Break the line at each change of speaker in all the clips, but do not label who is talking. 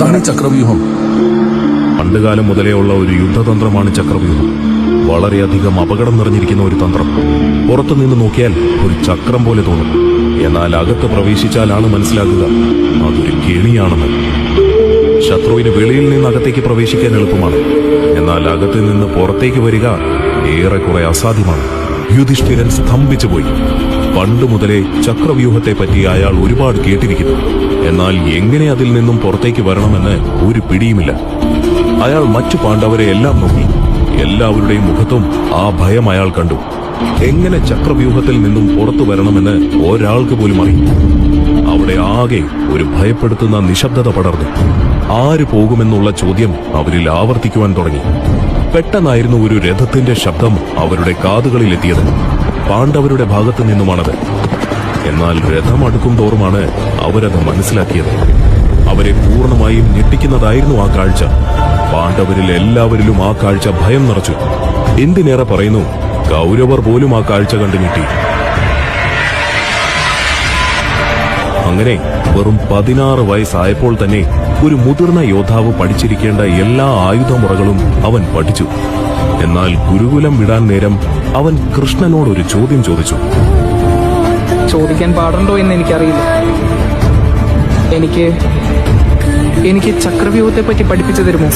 എന്താണ് ഈ ചക്രവ്യൂഹം.
പണ്ടുകാലം മുതലേ ഉള്ള ഒരു യുദ്ധതന്ത്രമാണ് ചക്രവ്യൂഹം. വളരെയധികം അപകടം നിറഞ്ഞിരിക്കുന്ന ഒരു തന്ത്രം. പുറത്തു നിന്ന് നോക്കിയാൽ ഒരു ചക്രം പോലെ തോന്നും. എന്നാൽ അകത്ത് പ്രവേശിച്ചാലാണ് മനസ്സിലാക്കുക അതൊരു കെണിയാണെന്ന്. ശത്രുവിന് വെളിയിൽ നിന്ന് അകത്തേക്ക് പ്രവേശിക്കാൻ എളുപ്പമാണ്. എന്നാൽ അകത്ത് നിന്ന് പുറത്തേക്ക് വരിക ഏറെക്കുറെ അസാധ്യമാണ്. യുധിഷ്ഠിരൻ സ്തംഭിച്ചുപോയി. പണ്ട് മുതലേ ചക്രവ്യൂഹത്തെ പറ്റി അയാൾ ഒരുപാട് കേട്ടിരിക്കുന്നു. എന്നാൽ എങ്ങനെ അതിൽ നിന്നും പുറത്തേക്ക് വരണമെന്ന് ഒരു പിടിയുമില്ല. അയാൾ മറ്റു പാണ്ഡവരെ എല്ലാം നോക്കി. എല്ലാവരുടെയും മുഖത്തും ആ ഭയം അയാൾ കണ്ടു. എങ്ങനെ ചക്രവ്യൂഹത്തിൽ നിന്നും പുറത്തു വരണമെന്ന് ഒരാൾക്ക് പോലും അറിയില്ല. അവിടെ ആകെ ഒരു ഭയപ്പെടുത്തുന്ന നിശബ്ദത പടർന്നു. ആര് പോകുമെന്നുള്ള ചോദ്യം അവരിൽ ആവർത്തിക്കുവാൻ തുടങ്ങി. പെട്ടെന്നായിരുന്നു ഒരു രഥത്തിന്റെ ശബ്ദം അവരുടെ കാതുകളിൽ എത്തിയത് പാണ്ഡവരുടെ ഭാഗത്തു നിന്നുമാണത്. എന്നാൽ രഥം അടുക്കും തോറുമാണ് അവരത് മനസ്സിലാക്കിയത്. അവരെ പൂർണമായും ഞെട്ടിക്കുന്നതായിരുന്നു ആ കാഴ്ച. പാണ്ഡവരിൽ എല്ലാവരിലും ആ കാഴ്ച ഭയം നിറച്ചു. എന്തിനേറെ പറയുന്നു കൗരവർ പോലും ആ കാഴ്ച കണ്ടു ഞെട്ടി. അങ്ങനെ വെറും പതിനാറ് വയസ്സായപ്പോൾ തന്നെ ഒരു മുതിർന്ന യോദ്ധാവ് പഠിച്ചിരിക്കേണ്ട എല്ലാ ആയുധമുറകളും അവൻ പഠിച്ചു. എന്നാൽ ഗുരുകുലം വിടാൻ നേരം അവൻ കൃഷ്ണനോടൊരു ചോദ്യം ചോദിച്ചു.
ചോദിക്കാൻ പാടുണ്ടോ എന്ന് എനിക്കറിയില്ല. എനിക്ക് എനിക്ക് ചക്രവ്യൂഹത്തെ പറ്റി പഠിപ്പിച്ചു തരുമോ?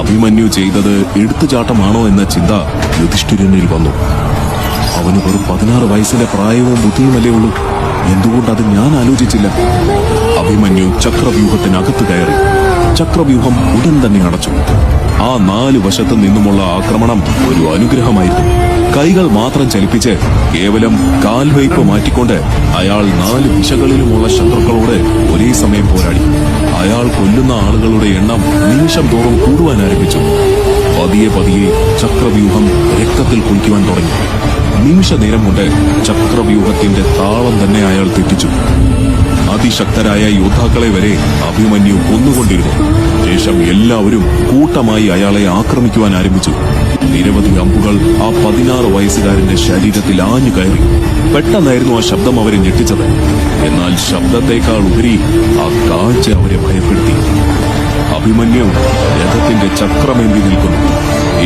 അഭിമന്യു ചെയ്തത് എടുത്തുചാട്ടമാണോ എന്ന ചിന്ത യുധിഷ്ഠിരനിൽ വന്നു. അവന് വെറും പതിനാറ് വയസ്സിലെ പ്രായവും ബുദ്ധിയുമല്ലേ ഉള്ളൂ. എന്തുകൊണ്ട് അത് ഞാൻ ആലോചിച്ചില്ല? അഭിമന്യു ചക്രവ്യൂഹത്തിനകത്ത് കയറി. ചക്രവ്യൂഹം ഉടൻ തന്നെ അടച്ചു. ആ നാല് വശത്തു നിന്നുമുള്ള ആക്രമണം ഒരു അനുഗ്രഹമായിരുന്നു. കൈകൾ മാത്രം ചലിപ്പിച്ച് കേവലം കാൽവയ്പ് മാറ്റിക്കൊണ്ട് അയാൾ നാല് ദിശകളിലുമുള്ള ശത്രുക്കളോട് ഒരേ സമയം പോരാടി. അയാൾ കൊല്ലുന്ന ആളുകളുടെ എണ്ണം നിമിഷം തോറും കൂടുവാൻ ആരംഭിച്ചു. പതിയെ പതിയെ ചക്രവ്യൂഹം രക്തത്തിൽ കുളിക്കുവാൻ തുടങ്ങി. നിമിഷ നേരം കൊണ്ട് ചക്രവ്യൂഹത്തിന്റെ താളം തന്നെ അയാൾ തെറ്റിച്ചു. അതിശക്തരായ യോദ്ധാക്കളെ വരെ അഭിമന്യു കൊന്നുകൊണ്ടിരുന്നു. ശേഷം എല്ലാവരും കൂട്ടമായി അയാളെ ആക്രമിക്കുവാൻ ആരംഭിച്ചു. നിരവധി അമ്പുകൾ ആ പതിനാറ് വയസ്സുകാരന്റെ ശരീരത്തിൽ ആഞ്ഞു കയറി. പെട്ടെന്നായിരുന്നു ആ ശബ്ദം അവരെ ഞെട്ടിച്ചത്. എന്നാൽ ശബ്ദത്തെക്കാൾ ഉപരി ആ കാഴ്ച അവരെ ഭയപ്പെടുത്തി. അഭിമന്യു രഥത്തിന്റെ ചക്രമേന്തി നിൽക്കുന്നു.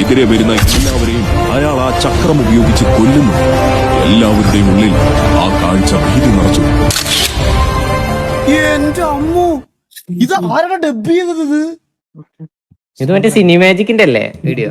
എതിരെ വരുന്ന എല്ലാവരെയും അയാൾ ആ ചക്രം ഉപയോഗിച്ച് കൊല്ലുന്നു. എല്ലാവരുടെയും ഉള്ളിൽ
എന്റെ അമ്മു. ഇത് ആരാണ് ഡബ് ചെയ്തത് ഇത്?
ഇത് മറ്റേ സിനിമാജിക്കിന്റെ അല്ലേ വീഡിയോ?